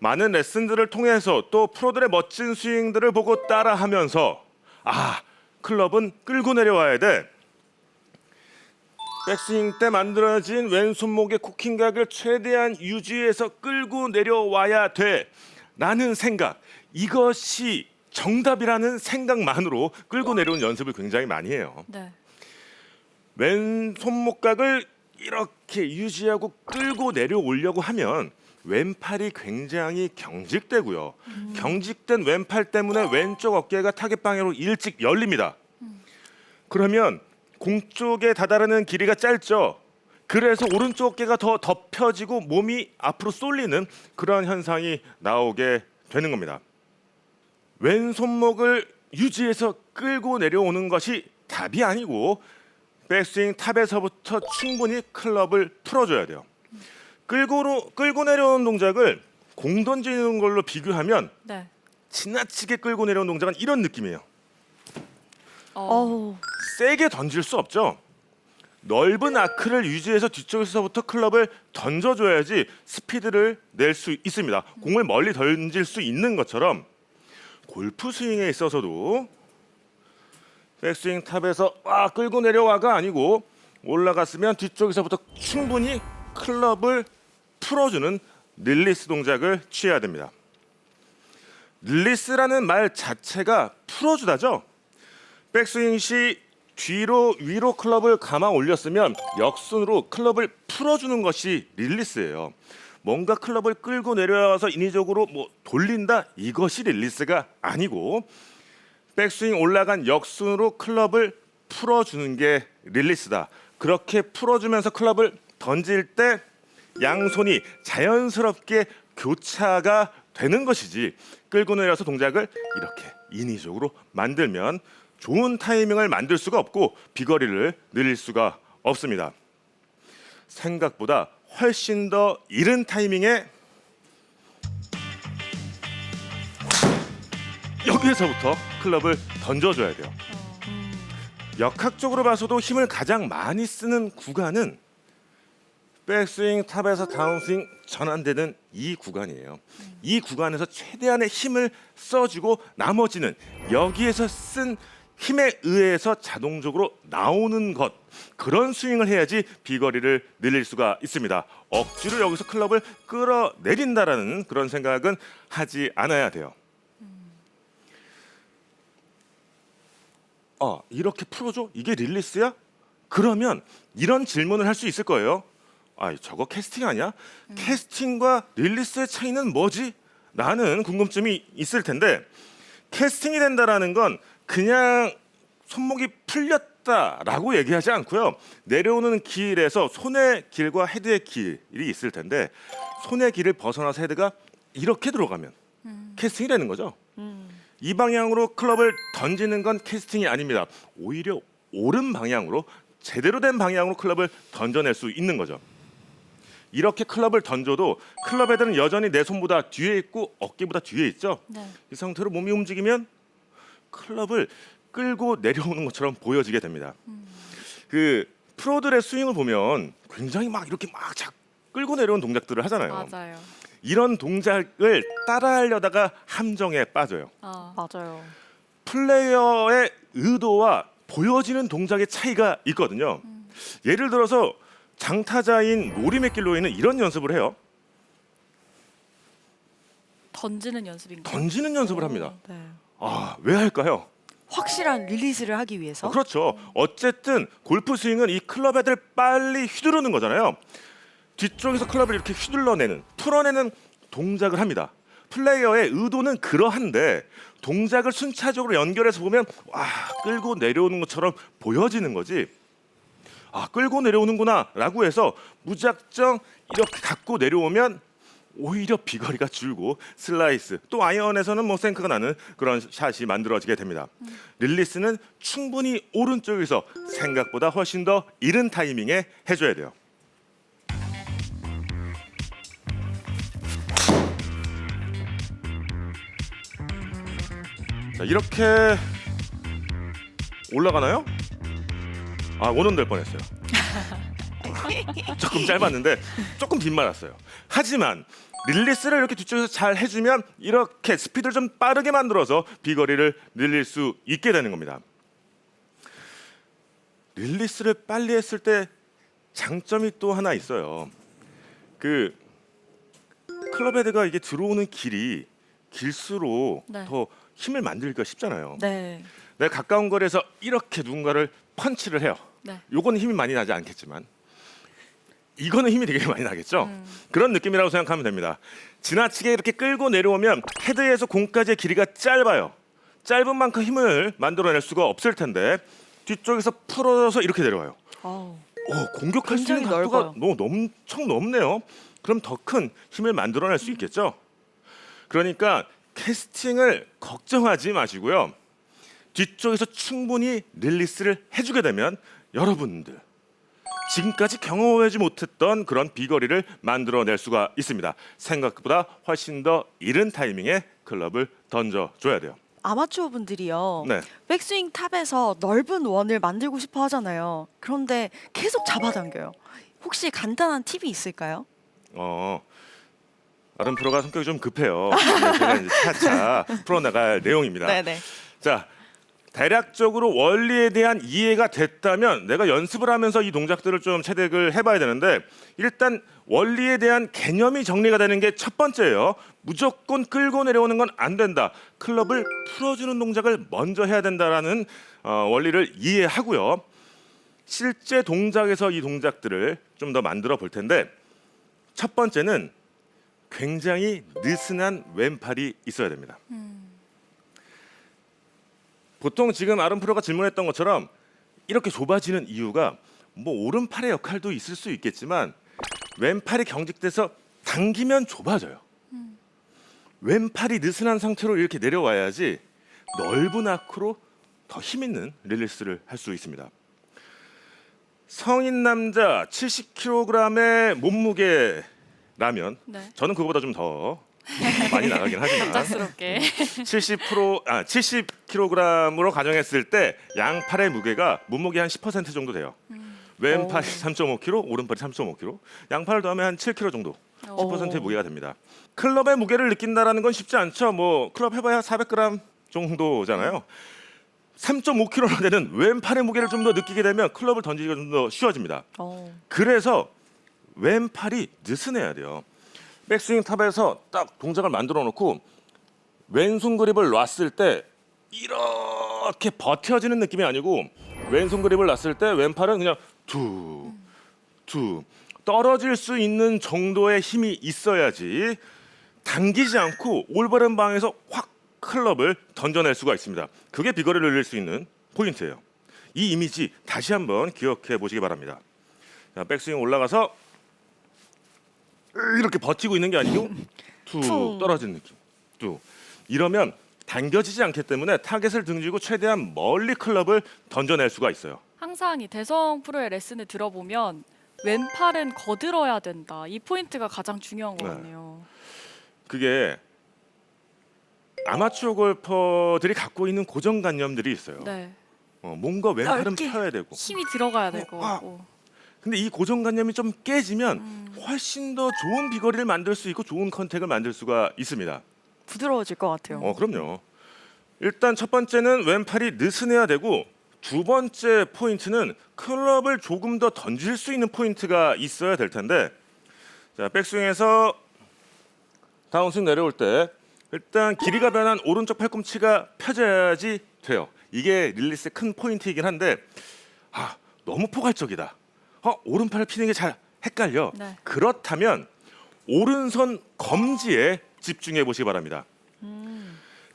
많은 레슨들을 통해서 또 프로들의 멋진 스윙들을 보고 따라하면서 아 클럽은 끌고 내려와야 돼. 백스윙 때 만들어진 왼손목의 쿠킹각을 최대한 유지해서 끌고 내려와야 돼. 라는 생각. 이것이 정답이라는 생각만으로 끌고 내려온 연습을 굉장히 많이 해요. 네. 왼 손목각을 이렇게 유지하고 끌고 내려오려고 하면 왼팔이 굉장히 경직되고요. 경직된 왼팔 때문에 왼쪽 어깨가 타겟 방향으로 일찍 열립니다. 그러면 공 쪽에 다다르는 길이가 짧죠. 그래서 오른쪽 어깨가 더 덮여지고 몸이 앞으로 쏠리는 그런 현상이 나오게 되는 겁니다. 왼 손목을 유지해서 끌고 내려오는 것이 답이 아니고 백스윙 탑에서부터 충분히 클럽을 풀어줘야 돼요. 끌고 끌고 내려오는 동작을 공 던지는 걸로 비교하면 네. 지나치게 끌고 내려오는 동작은 이런 느낌이에요. 어. 어우, 세게 던질 수 없죠. 넓은 아크를 유지해서 뒤쪽에서부터 클럽을 던져줘야지 스피드를 낼 수 있습니다. 공을 멀리 던질 수 있는 것처럼 골프 스윙에 있어서도 백스윙 탑에서 와 끌고 내려와가 아니고 올라갔으면 뒤쪽에서부터 충분히 클럽을 풀어주는 릴리스 동작을 취해야 됩니다. 릴리스라는 말 자체가 풀어주다죠. 백스윙 시 뒤로 위로 클럽을 감아 올렸으면 역순으로 클럽을 풀어주는 것이 릴리스예요. 뭔가 클럽을 끌고 내려와서 인위적으로 뭐 돌린다 이것이 릴리스가 아니고 백스윙 올라간 역순으로 클럽을 풀어주는 게 릴리스다. 그렇게 풀어주면서 클럽을 던질 때 양손이 자연스럽게 교차가 되는 것이지 끌고 내려서 동작을 이렇게 인위적으로 만들면 좋은 타이밍을 만들 수가 없고 비거리를 늘릴 수가 없습니다. 생각보다 훨씬 더 이른 타이밍에 여기에서부터 클럽을 던져줘야 돼요. 역학적으로 봐서도 힘을 가장 많이 쓰는 구간은 백스윙 탑에서 다운스윙 전환되는 이 구간이에요. 이 구간에서 최대한의 힘을 써주고 나머지는 여기에서 쓴 힘에 의해서 자동적으로 나오는 것 그런 스윙을 해야지 비거리를 늘릴 수가 있습니다. 억지로 여기서 클럽을 끌어내린다라는 그런 생각은 하지 않아야 돼요. 아 이렇게 풀어줘? 이게 릴리스야? 그러면 이런 질문을 할 수 있을 거예요. 아 저거 캐스팅 아니야? 캐스팅과 릴리스의 차이는 뭐지? 라는 궁금증이 있을 텐데 캐스팅이 된다라는 건 그냥 손목이 풀렸다라고 얘기하지 않고요. 내려오는 길에서 손의 길과 헤드의 길이 있을 텐데 손의 길을 벗어나서 헤드가 이렇게 들어가면 캐스팅이 되는 거죠. 이 방향으로 클럽을 던지는 건 캐스팅이 아닙니다. 오히려 옳은 방향으로 제대로 된 방향으로 클럽을 던져낼 수 있는 거죠. 이렇게 클럽을 던져도 클럽 헤드는 여전히 내 손보다 뒤에 있고 어깨보다 뒤에 있죠. 네. 이 상태로 몸이 움직이면 클럽을 끌고 내려오는 것처럼 보여지게 됩니다. 그 프로들의 스윙을 보면 굉장히 막 이렇게 막 자, 끌고 내려온 동작들을 하잖아요. 맞아요. 이런 동작을 따라하려다가 함정에 빠져요. 어. 맞아요. 플레이어의 의도와 보여지는 동작의 차이가 있거든요. 예를 들어서 장타자인 로리 맥길로이는 이런 연습을 해요. 던지는 연습인가요? 던지는 연습을 합니다. 네. 아, 왜 할까요? 확실한 릴리스를 하기 위해서. 아, 그렇죠. 어쨌든 골프 스윙은 이 클럽 헤드를 빨리 휘두르는 거잖아요. 뒤쪽에서 클럽을 이렇게 휘둘러내는, 풀어내는 동작을 합니다. 플레이어의 의도는 그러한데 동작을 순차적으로 연결해서 보면 와 끌고 내려오는 것처럼 보여지는 거지. 아 끌고 내려오는구나라고 해서 무작정 이렇게 갖고 내려오면 오히려 비거리가 줄고 슬라이스 또 아이언에서는 뭐 생크가 나는 그런 샷이 만들어지게 됩니다. 릴리스는 충분히 오른쪽에서 생각보다 훨씬 더 이른 타이밍에 해줘야 돼요. 자 이렇게 올라가나요? 아 원원 될 뻔했어요. 조금 짧았는데 조금 빗말았어요. 하지만 릴리스를 이렇게 뒤쪽에서 잘 해주면 이렇게 스피드를 좀 빠르게 만들어서 비거리를 늘릴 수 있게 되는 겁니다. 릴리스를 빨리 했을 때 장점이 또 하나 있어요. 그 클럽 헤드가 이게 들어오는 길이 길수록 네. 더 힘을 만들기가 쉽잖아요. 네. 내가 가까운 거리에서 이렇게 누군가를 펀치를 해요. 네. 요거는 힘이 많이 나지 않겠지만 이거는 힘이 되게 많이 나겠죠. 음. 그런 느낌이라고 생각하면 됩니다. 지나치게 이렇게 끌고 내려오면 헤드에서 공까지의 길이가 짧아요. 짧은 만큼 힘을 만들어낼 수가 없을 텐데 뒤쪽에서 풀어서 이렇게 내려와요. 오, 공격할 수 있는 굉장히 각도가 넓어요. 너무 엄청 넓네요. 그럼 더 큰 힘을 만들어낼 수 있겠죠. 그러니까 캐스팅을 걱정하지 마시고요. 뒤쪽에서 충분히 릴리스를 해주게 되면 여러분들 지금까지 경험하지 못했던 그런 비거리를 만들어낼 수가 있습니다. 생각보다 훨씬 더 이른 타이밍에 클럽을 던져줘야 돼요. 아마추어 분들이요. 네. 백스윙 탑에서 넓은 원을 만들고 싶어 하잖아요. 그런데 계속 잡아당겨요. 혹시 간단한 팁이 있을까요? 어 아름 프로가 성격이 좀 급해요. 제가 이제 차차 풀어나갈 내용입니다. 네네. 자 대략적으로 원리에 대한 이해가 됐다면 내가 연습을 하면서 이 동작들을 좀 체득을 해봐야 되는데 일단 원리에 대한 개념이 정리가 되는 게 첫 번째예요. 무조건 끌고 내려오는 건 안 된다. 클럽을 풀어주는 동작을 먼저 해야 된다라는 어, 원리를 이해하고요. 실제 동작에서 이 동작들을 좀 더 만들어 볼 텐데 첫 번째는 굉장히 느슨한 왼팔이 있어야 됩니다. 보통 지금 아름 프로가 질문했던 것처럼 이렇게 좁아지는 이유가 뭐 오른팔의 역할도 있을 수 있겠지만 왼팔이 경직돼서 당기면 좁아져요. 왼팔이 느슨한 상태로 이렇게 내려와야지 넓은 아크로 더 힘 있는 릴리스를 할 수 있습니다. 성인 남자 70kg의 몸무게라면 네. 저는 그거보다 좀 더 많이 나가긴 하지만 갑작스럽게. 70%아 70kg으로 가정했을 때 양 팔의 무게가 몸무게 한 10% 정도 돼요. 왼팔이 3.5kg, 오른팔이 3.5kg, 양팔을 더하면 한 7kg 정도, 10%의 오. 무게가 됩니다. 클럽의 무게를 느낀다라는 건 쉽지 않죠. 뭐 클럽 해봐야 400g 정도잖아요. 3.5kg나 되는 왼팔의 무게를 좀 더 느끼게 되면 클럽을 던지기가 좀 더 쉬워집니다. 어. 그래서 왼팔이 느슨해야 돼요. 백스윙 탑에서 딱 동작을 만들어 놓고 왼손 그립을 놨을 때 이렇게 버텨지는 느낌이 아니고 왼손 그립을 놨을 때 왼팔은 그냥 두, 두 떨어질 수 있는 정도의 힘이 있어야지 당기지 않고 올바른 방에서 확 클럽을 던져낼 수가 있습니다. 그게 비거리를 늘릴 수 있는 포인트예요. 이 이미지 다시 한번 기억해 보시기 바랍니다. 자, 백스윙 올라가서 이렇게 버티고 있는 게 아니고 툭 퉁. 떨어진 느낌. 뚝. 이러면 당겨지지 않기 때문에 타겟을 등지고 최대한 멀리 클럽을 던져낼 수가 있어요. 항상 이 대성 프로의 레슨을 들어보면 왼팔은 거들어야 된다. 이 포인트가 가장 중요한 것 네. 같네요. 그게 아마추어 골퍼들이 갖고 있는 고정관념들이 있어요. 네. 어, 뭔가 왼팔은 넓게. 펴야 되고. 힘이 들어가야 되고. 아. 어. 근데 이 고정관념이 좀 깨지면 음. 훨씬 더 좋은 비거리를 만들 수 있고 좋은 컨택을 만들 수가 있습니다. 부드러워질 것 같아요. 어, 그럼요. 일단 첫 번째는 왼팔이 느슨해야 되고 두 번째 포인트는 클럽을 조금 더 던질 수 있는 포인트가 있어야 될 텐데 자 백스윙에서 다운스윙 내려올 때 일단 길이가 변한 오른쪽 팔꿈치가 펴져야지 돼요. 이게 릴리스의 큰 포인트이긴 한데 아 너무 포괄적이다. 어 오른팔을 피는 게 잘 헷갈려. 네. 그렇다면 오른손 검지에 집중해 보시기 바랍니다.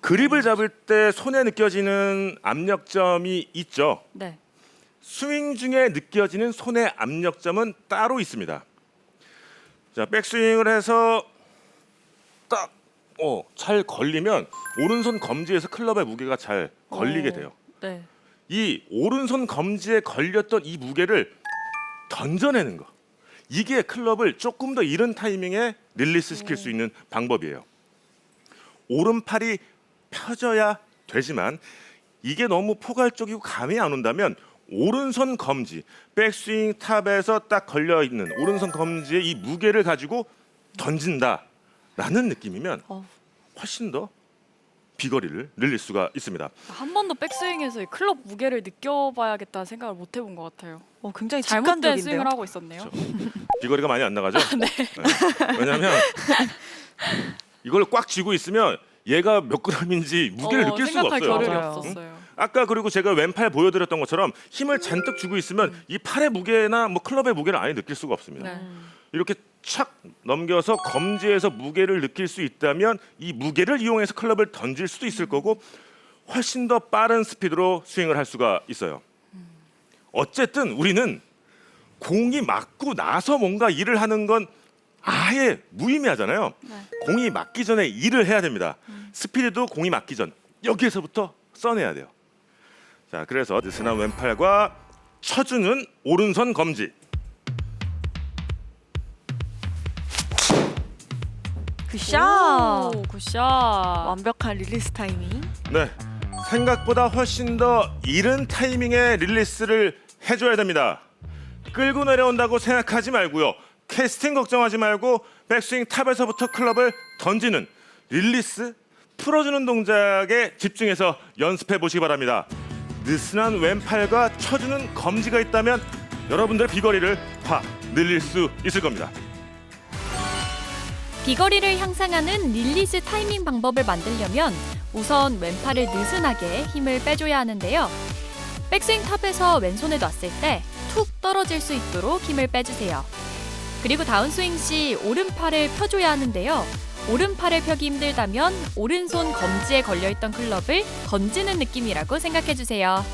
그립을 잡을 때 손에 느껴지는 압력점이 있죠. 네. 스윙 중에 느껴지는 손의 압력점은 따로 있습니다. 자, 백스윙을 해서 딱 어, 잘 걸리면 오른손 검지에서 클럽의 무게가 잘 걸리게 어. 돼요. 네. 이 오른손 검지에 걸렸던 이 무게를 던져내는 거. 이게 클럽을 조금 더 이른 타이밍에 릴리스 시킬 수 있는 방법이에요. 오른팔이 펴져야 되지만 이게 너무 포괄적이고 감이 안 온다면 오른손 검지 백스윙 탑에서 딱 걸려 있는 오른손 검지의 이 무게를 가지고 던진다 라는 느낌이면 어. 훨씬 더 비거리를 늘릴 수가 있습니다. 한 번도 백스윙에서 이 클럽 무게를 느껴봐야겠다는 생각을 못 해본 것 같아요. 어, 굉장히 잘못된 직관적인데요. 스윙을 하고 있었네요. 비거리가 많이 안 나가죠? 네. 왜냐하면 이걸 꽉 쥐고 있으면 얘가 몇 그램인지 무게를 어, 느낄 수가 생각할 없어요. 겨를이 맞아요. 없었어요. 아까 그리고 제가 왼팔 보여드렸던 것처럼 힘을 잔뜩 주고 있으면 이 팔의 무게나 뭐 클럽의 무게를 아예 느낄 수가 없습니다. 네. 이렇게 착 넘겨서 검지에서 무게를 느낄 수 있다면 이 무게를 이용해서 클럽을 던질 수도 있을 거고 훨씬 더 빠른 스피드로 스윙을 할 수가 있어요. 어쨌든 우리는 공이 맞고 나서 뭔가 일을 하는 건 아예 무의미하잖아요. 네. 공이 맞기 전에 일을 해야 됩니다. 스피드도 공이 맞기 전 여기에서부터 써내야 돼요. 자, 그래서 느슨한 왼팔과 쳐주는 오른손 검지. 굿샷. 오, 굿샷. 완벽한 릴리스 타이밍. 네. 생각보다 훨씬 더 이른 타이밍에 릴리스를 해줘야 됩니다. 끌고 내려온다고 생각하지 말고요. 캐스팅 걱정하지 말고 백스윙 탑에서부터 클럽을 던지는 릴리스 풀어주는 동작에 집중해서 연습해 보시기 바랍니다. 느슨한 왼팔과 쳐주는 검지가 있다면 여러분들 비거리를 확 늘릴 수 있을 겁니다. 비거리를 향상하는 릴리스 타이밍 방법을 만들려면 우선 왼팔을 느슨하게 힘을 빼줘야 하는데요. 백스윙 탑에서 왼손에 놨을 때 툭 떨어질 수 있도록 힘을 빼주세요. 그리고 다운스윙 시 오른팔을 펴줘야 하는데요. 오른팔을 펴기 힘들다면 오른손 검지에 걸려있던 클럽을 던지는 느낌이라고 생각해주세요.